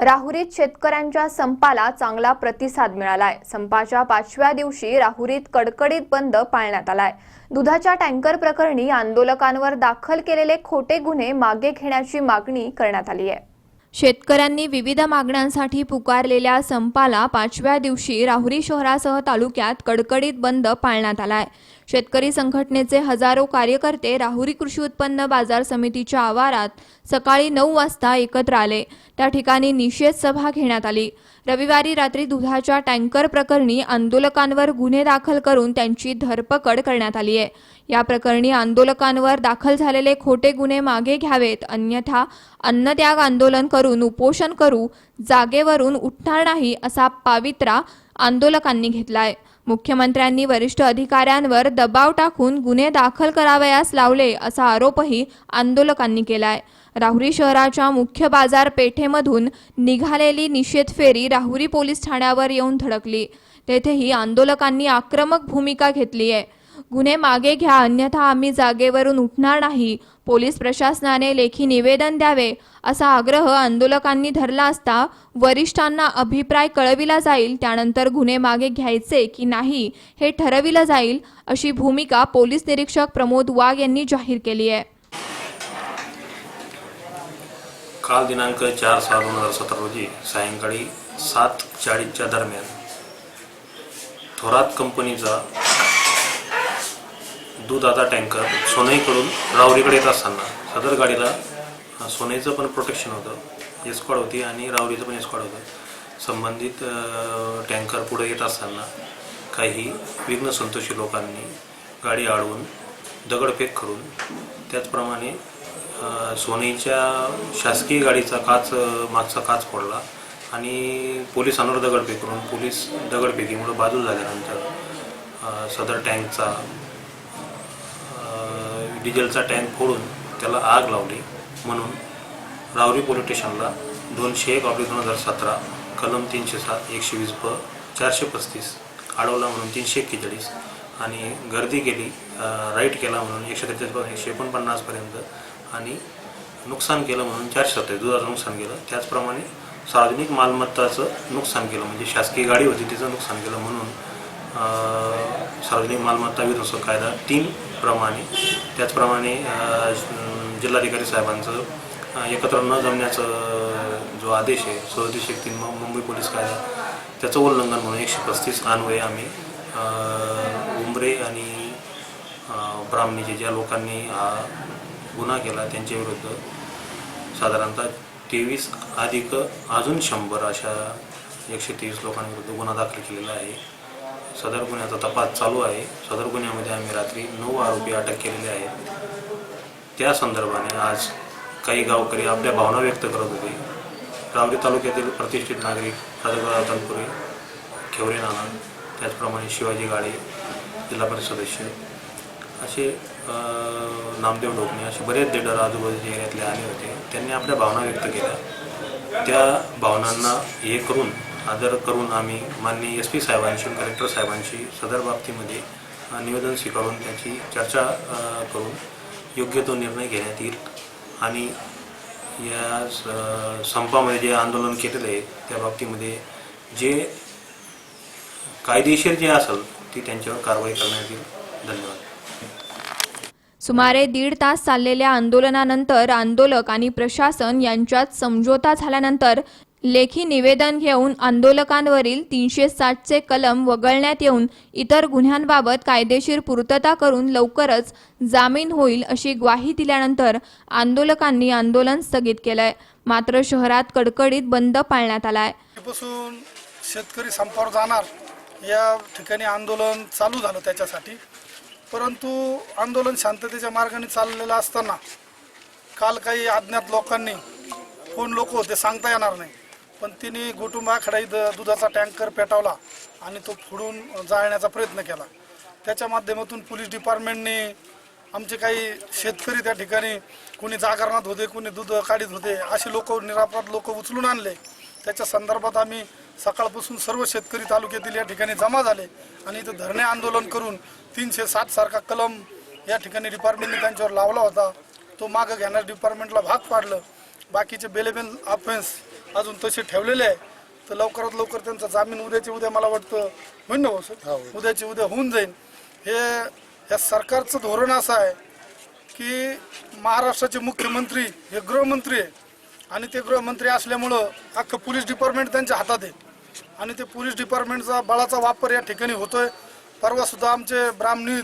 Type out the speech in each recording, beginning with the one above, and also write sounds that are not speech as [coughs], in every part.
राहुरीत शेतकऱ्यांच्या संपाला चांगला प्रतिसाद मिळालाय. संपाच्या पाचव्या दिवशी राहुरीत कडकडीत बंद पाळण्यात आलाय. दुधाच्या टँकर प्रकरणी आंदोलकांवर दाखल केलेले खोटे गुन्हे मागे घेण्याची मागणी करण्यात आली आहे. शेतकऱ्यांनी विविध मागण्यांसाठी पुकारलेल्या संपाला पाचव्या दिवशी राहुरी शहरासह तालुक्यात कडकडीत बंद पाळण्यात आलाय. शेतकरी संघटनेचे हजारो कार्यकर्ते राहुरी कृषी उत्पन्न बाजार समितीच्या आवारात सकाळी नऊ वाजता एकत्र आले. त्या ठिकाणी निषेध सभा घेण्यात आली. रविवारी रात्री दुधाच्या टँकर प्रकरणी आंदोलकांवर गुन्हे दाखल करून त्यांची धरपकड करण्यात आली आहे. या प्रकरणी आंदोलकांवर दाखल झालेले खोटे गुन्हे मागे घ्यावेत अन्यथा अन्नत्याग आंदोलन करून उपोषण करू जागेवरून उठणार नाही असा पावित्रा आंदोलकांनी घेतलाय. मुख्यमंत्र्यांनी वरिष्ठ अधिकाऱ्यांवर दबाव टाकून गुन्हे दाखल करावयास लावले असा आरोपही आंदोलकांनी केलाय. राहुरी शहराच्या मुख्य बाजारपेठेमधून निघालेली निषेध फेरी राहुरी पोलीस ठाण्यावर येऊन धडकली. तेथेही आंदोलकांनी आक्रमक भूमिका घेतली आहे. गुन्हे मागे घ्या अन्यथा आम्ही जागेवरून उठणार नाही. पोलीस प्रशासनाने लेखी निवेदन द्यावे असा आग्रह आंदोलकांनी धरला असता वरिष्ठांना अभिप्राय कळविला जाईल त्यानंतर गुन्हे मागे घ्यायचे की नाही हे ठरविलं जाईल अशी भूमिका पोलीस निरीक्षक प्रमोद वाघ यांनी जाहीर केली आहे. काल दिनांक चार सहा दोन हजार सतरा रोजी सायंकाळी सात चाळीसच्या दरम्यान थोरात कंपनीचा दुधाचा टँकर सोनईकडून रावरीकडे येत असताना सदर गाडीला सोनईचं पण प्रोटेक्शन होतं. एस्कॉड होती आणि रावरीचं पण एस्कॉड होतं. संबंधित टँकर पुढे येत असताना काही विघ्न संतोषी लोकांनी गाडी अडवून दगडफेक करून त्याचप्रमाणे सोनईच्या सोनीच्या शासकीय गाडीचा काच मागचा काच पडला आणि पोलिसांवर दगडफेक करून पोलीस दगडफेकीमुळे बाजू झाल्यानंतर सदर टँकचा डिझेलचा टँक फोडून त्याला आग लावली म्हणून रावरी पोलीस स्टेशनला दोनशे एक ऑब्लिक दोन हजार सतरा कलम तीनशे सात एकशे वीस ब चारशे पस्तीस अडवला म्हणून तीनशे एक्केचाळीस आणि गर्दी केली राईट केला म्हणून एकशे त्रेचाळीसपासून एकशे एकोणपन्नासपर्यंत आणि नुकसान केलं म्हणून चारशे सत्तावीस दुधाचं नुकसान केलं. त्याचप्रमाणे सार्वजनिक मालमत्ताचं नुकसान केलं म्हणजे शासकीय गाडी होती तिचं नुकसान केलं म्हणून सार्वजनिक मालमत्ता विध्वंसक कायदा तीन प्रमाणे. त्याचप्रमाणे जिल्हाधिकारी साहेबांचं एकत्र न जमण्याचं जो आदेश आहे सदतीस एक तीन मुंबई पोलीस कायदा त्याचं उल्लंघन म्हणून एकशे पस्तीस अन्वये आम्ही उमरे उंबरे आणि ब्राह्मणीचे ज्या लोकांनी हा गुन्हा केला त्यांच्याविरुद्ध साधारणतः तेवीस अधिक अजून शंभर अशा एकशे तेवीस लोकांविरुद्ध गुन्हा दाखल केलेला आहे. सदर गुन्ह्याचा तपास चालू आहे. सदर गुन्ह्यामध्ये आम्ही रात्री नऊ आरोपी अटक केलेले आहेत. त्या संदर्भाने आज काही गावकरी आपल्या भावना व्यक्त करत होते. रावरी तालुक्यातील प्रतिष्ठित नागरिक राजगोळा तनपुरे खेवरे नाना त्याचप्रमाणे शिवाजी गाडे जिल्हा परिषद सदस्य असे नामदेव ढोकणे असे बरेच देडर आजूबाजूच्या एरियातले आले होते. त्यांनी आपल्या भावना व्यक्त केल्या. त्या भावनांना हे करून आदर करून आम्ही माननीय एस पी साहेबांशी कलेक्टर साहेबांशी सदर बाबतीमध्ये निवेदन स्वीकारून त्याची चर्चा करून योग्य तो निर्णय घेण्यात येईल. आणि या संपामध्ये जे आंदोलन केलेलं आहे त्या बाबतीमध्ये जे कायदेशीर जे असेल ती त्यांच्यावर कारवाई करण्यात येईल. धन्यवाद. सुमारे दीड तास चाललेल्या आंदोलनानंतर आंदोलक आणि प्रशासन यांच्यात समझोता झाल्यानंतर लेखी निवेदन घेऊन आंदोलकांवरील तीनशे साठचे कलम वगळण्यात येऊन इतर गुन्ह्यांबाबत कायदेशीर पूर्तता करून लवकरच जामीन होईल अशी ग्वाही दिल्यानंतर आंदोलकांनी आंदोलन स्थगित केलंय. मात्र शहरात कडकडीत बंद पाळण्यात आलाय. शेतकरी संपावर जाणार या ठिकाणी आंदोलन चालू झालं त्याच्यासाठी. परंतु आंदोलन शांततेच्या मार्गाने चाललेलं असताना काल काही अज्ञात लोकांनी कोण लोक होते सांगता येणार नाही. पण तिने कुटुंबाकडे इथं दुधाचा टँकर पेटावला आणि तो फोडून जाळण्याचा प्रयत्न केला. त्याच्या माध्यमातून पोलीस डिपार्टमेंटने आमचे काही शेतकरी त्या ठिकाणी कोणी जागरणात होते कोणी दूध काढीत होते असे लोक निरापराध लोक उचलून आणले. त्याच्या संदर्भात आम्ही सकाळपासून सर्व शेतकरी तालुक्यातील या ठिकाणी जमा झाले आणि इथं धरणे आंदोलन करून तीनशे सात सारखा कलम या ठिकाणी डिपार्टमेंटने त्यांच्यावर लावला होता. तो मागं घेण्यास डिपार्टमेंटला भाग पाडलं. बाकीचे बेलेबेन ऑफेन्स अजून तसे ठेवलेले आहे. तर लवकरात लवकर त्यांचा जामीन उद्याची उद्या मला वाटतं होईल ना हो सर? उद्याची उद्या होऊन जाईल हे या सरकारचं धोरण असं आहे की महाराष्ट्राचे मुख्यमंत्री हे गृहमंत्री आहे. आणि ते गृहमंत्री असल्यामुळं अख्खं पोलीस डिपार्टमेंट त्यांच्या हातात आहे. आणि ते पोलीस डिपार्टमेंटचा बळाचा वापर या ठिकाणी होतोय. परवा सुद्धा आमचे ब्राह्मणीत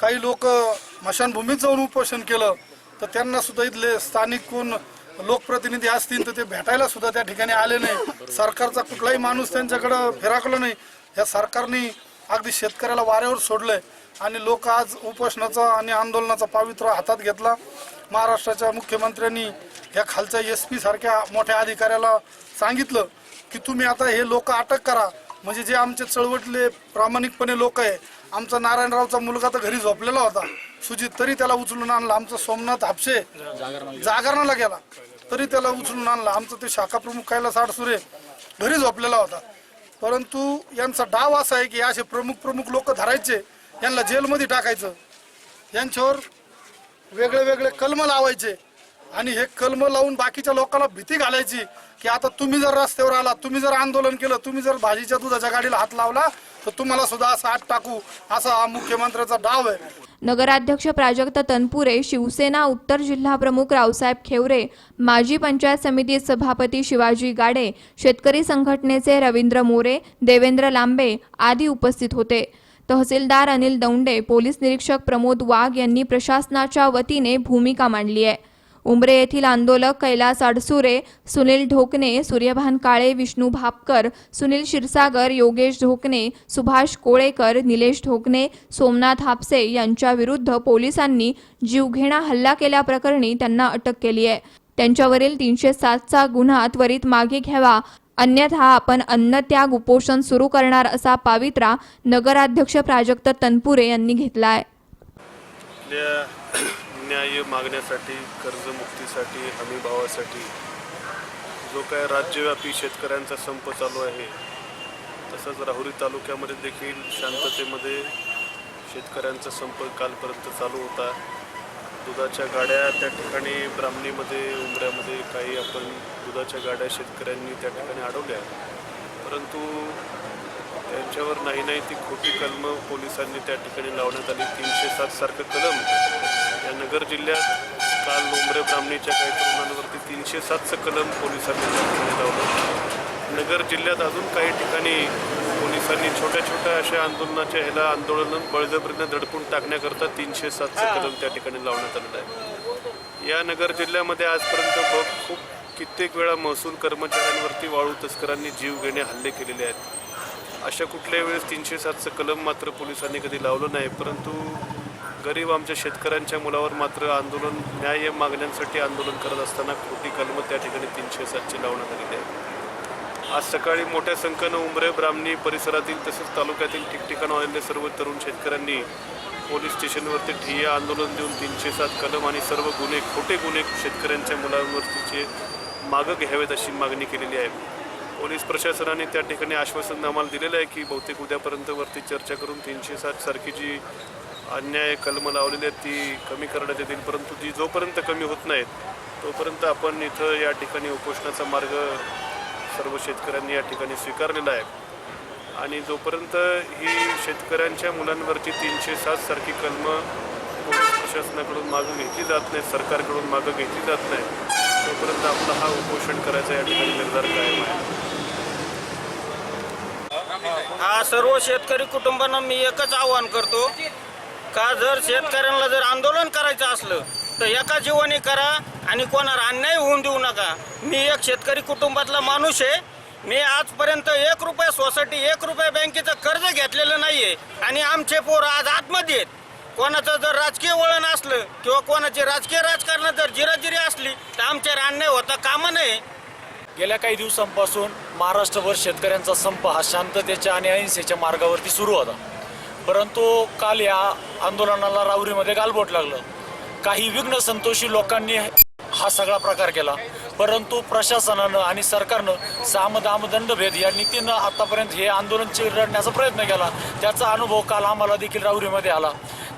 काही लोक स्मशानभूमीत जाऊन उपोषण केलं. तर त्यांना सुद्धा इथले स्थानिक कोण लोकप्रतिनिधी असतील तर ते भेटायला सुद्धा त्या ठिकाणी आले नाही. सरकारचा कुठलाही माणूस त्यांच्याकडं फिराकला नाही. या सरकारने अगदी शेतकऱ्याला वाऱ्यावर सोडलंय. आणि लोक आज उपोषणाचा आणि आंदोलनाचा पावित्र्य हातात घेतला. महाराष्ट्राच्या मुख्यमंत्र्यांनी या खालच्या एस पी सारख्या मोठ्या अधिकाऱ्याला सांगितलं की तुम्ही आता हे लोक अटक करा. म्हणजे जे आमचे चळवटले प्रामाणिकपणे लोक आहे आमचा नारायणरावचा मुलगा तर घरी झोपलेला होता. सुजित तरी त्याला उचलून आणलं. आमचा सोमनाथ हापसे जागरणाला गेला. तरी त्याला उचलून आणला. आमचं ते शाखा प्रमुख कैलास आडसुरे घरी झोपलेला होता. परंतु यांचा डाव असा आहे की असे प्रमुख प्रमुख लोक धरायचे यांना जेलमध्ये टाकायचं. यांच्यावर वेगळे वेगळे कलम लावायचे. आणि हे कलम लावून बाकीच्या लोकांना भीती घालायची की आता तुम्ही जर रस्त्यावर आला तुम्ही जर आंदोलन केलं तुम्ही जर भाजीच्या दुधाच्या गाडीला हात लावला तर तुम्हाला सुद्धा असं हात टाकू असा हा मुख्यमंत्र्याचा डाव आहे. नगराध्यक्ष प्राजक्त तनपुरे शिवसेना उत्तर जिल्हा प्रमुख रावसाहेब खेवरे माजी पंचायत समिती सभापती शिवाजी गाडे शेतकरी संघटनेचे रवींद्र मोरे देवेंद्र लांबे आदी उपस्थित होते. तहसीलदार अनिल दौंडे पोलीस निरीक्षक प्रमोद वाघ यांनी प्रशासनाच्या वतीने भूमिका मांडली आहे. उंबरे येथील आंदोलक कैलास अडसुरे सुनील ढोकणे सूर्यभान काळे विष्णू भापकर सुनील क्षीरसागर योगेश ढोकणे सुभाष कोळेकर निलेश ढोकणे सोमनाथ हापसे यांच्याविरुद्ध पोलिसांनी जीवघेणा हल्ला केल्याप्रकरणी त्यांना अटक केली आहे. त्यांच्यावरील तीनशे सातचा गुन्हा त्वरित मागे घ्यावा. अन्यथा आपण अन्नत्याग उपोषण सुरू करणार असा पावित्रा नगराध्यक्ष प्राजक्त तनपुरे यांनी घेतला आहे. [coughs] न्याय मागण्यासाठी कर्जमुक्तीसाठी हमीभावासाठी जो काय राज्यव्यापी शेतकऱ्यांचा संप चालू आहे तसंच राहुरी तालुक्यामध्ये देखील शांततेमध्ये शेतकऱ्यांचा संप कालपर्यंत चालू होता. दुधाच्या गाड्या त्या ठिकाणी ब्राह्मणीमध्ये उमऱ्यामध्ये काही आपण दुधाच्या गाड्या शेतकऱ्यांनी त्या ठिकाणी अडवल्या. परंतु त्यांच्यावर नाही नाही ती खोटी कलमं पोलिसांनी त्या ठिकाणी लावण्यात आली. तीनशे सातसारखं कलम या नगर जिल्ह्यात काल लोंबरे ब्राह्मणीच्या काही तरुणांवरती तीनशे सातचं कलम पोलिसांनी त्या लावलं नगर जिल्ह्यात अजून काही ठिकाणी पोलिसांनी छोट्या छोट्या अशा आंदोलनाच्या ह्याला आंदोलन बळजबरीनं दडपून टाकण्याकरता तीनशे सातचं कलम त्या ठिकाणी लावण्यात आलेलं आहे. या नगर जिल्ह्यामध्ये आजपर्यंत बघ खूप कित्येक वेळा महसूल कर्मचाऱ्यांवरती वाळू तस्करांनी जीव घेणे हल्ले केलेले आहेत. अशा कुठल्याही वेळेस तीनशे सातचं कलम मात्र पोलिसांनी कधी लावलं नाही परंतु गरीब आमच्या शेतकऱ्यांच्या मुलावर मात्र आंदोलन न्याय मागण्यांसाठी आंदोलन करत असताना खोटी कलमं त्या ठिकाणी तीनशे सातशे लावण्यात आलेली आहे आज सकाळी मोठ्या संख्येनं उमरे ब्राह्मणी परिसरातील तसेच तालुक्यातील ठिकठिकाणं आलेले सर्व तरुण शेतकऱ्यांनी पोलीस स्टेशनवरती ठिय्या आंदोलन देऊन तीनशे सात कलम आणि सर्व गुन्हे खोटे गुन्हे शेतकऱ्यांच्या मुलांवरतीचे मागं घ्यावेत अशी मागणी केलेली आहे. पोलीस प्रशासनाने त्या ठिकाणी आश्वासन आम्हाला दिलेलं आहे की बहुतेक उद्यापर्यंत वरती चर्चा करून तीनशे सात सारखी जी अन्याय कलमं लावलेली आहेत ती कमी करण्यात येतील. परंतु ती जोपर्यंत कमी होत नाहीत तोपर्यंत आपण इथं या ठिकाणी उपोषणाचा मार्ग सर्व शेतकऱ्यांनी या ठिकाणी स्वीकारलेला आहे. आणि जोपर्यंत ही शेतकऱ्यांच्या मुलांवरती तीनशे सात सारखी कलमं पोलीस प्रशासनाकडून मागं घेतली जात नाही सरकारकडून मागं घेतली जात नाही तोपर्यंत आपला हा उपोषण करायचा या ठिकाणी निर्धार कायम आहे. हा सर्व शेतकरी कुटुंबांना मी एकच आवाहन करतो का जर शेतकऱ्यांना जर आंदोलन करायचं असलं तर एका जीवाने करा आणि कोणाला अन्याय होऊन देऊ नका. मी एक शेतकरी कुटुंबातला माणूस आहे. मी आजपर्यंत एक रुपया सोसायटी एक रुपया बँकेचं कर्ज घेतलेलं नाही आहे आणि आमचे पोर आज आतमध्ये आहेत. कोणाचं जर राजकीय वळण असलं किंवा कोणाची राजकीय राजकारणात जर जिराजिरी असली तर आमच्यावर अन्याय होता कामं नये. गेल्या काही दिवसांपासून महाराष्ट्रभर शेतकऱ्यांचा संप हा शांततेच्या आणि अहिंसेच्या मार्गावरती सुरू होता. परंतु काल या आंदोलनाला राहुरीमध्ये गालबोट लागलं. काही विघ्न संतोषी लोकांनी हा सगळा प्रकार केला. परंतु प्रशासनानं आणि सरकारनं साम दाम दंडभेद या नीतीनं आतापर्यंत हे आंदोलन चिरडण्याचा प्रयत्न केला. त्याचा अनुभव काल आम्हाला देखील राहुरीमध्ये आला.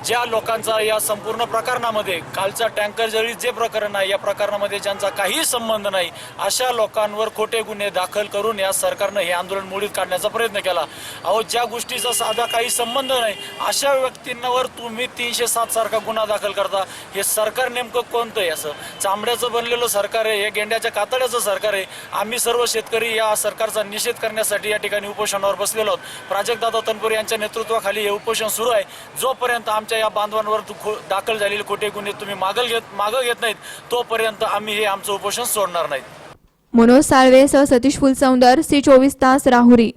ज्या लोकांचा या संपूर्ण प्रकरणामध्ये कालचा टँकर जळीत जे प्रकरण आहे या प्रकरणामध्ये ज्यांचा काहीही संबंध नाही अशा लोकांवर खोटे गुन्हे दाखल करून या सरकारनं हे आंदोलन मोडीत काढण्याचा प्रयत्न केला. अहो ज्या गोष्टीचा साधा काही संबंध नाही अशा व्यक्तींवर तुम्ही तीनशे सात सारखा गुन्हा दाखल करता. हे सरकार नेमकं कोणतं आहे असं? चांबड्याचं बनलेलं सरकार आहे हे गेंड्याच्या कातड्याचं सरकार आहे. आम्ही सर्व शेतकरी या सरकारचा निषेध करण्यासाठी या ठिकाणी उपोषणावर बसलेलो आहोत. प्राजक्तदादा तनपुरे यांच्या नेतृत्वाखाली हे उपोषण सुरू आहे. जोपर्यंत आम आमच्या या बांधवांवर खो- दाखल झालेले खोटे गुन्हे तुम्ही मागल घेत मागं घेत नाहीत तोपर्यंत आम्ही हे आमचं उपोषण सोडणार नाहीत. मनोज साळवे सह सतीश फुलसौंदर सी चोवीस तास राहुरी.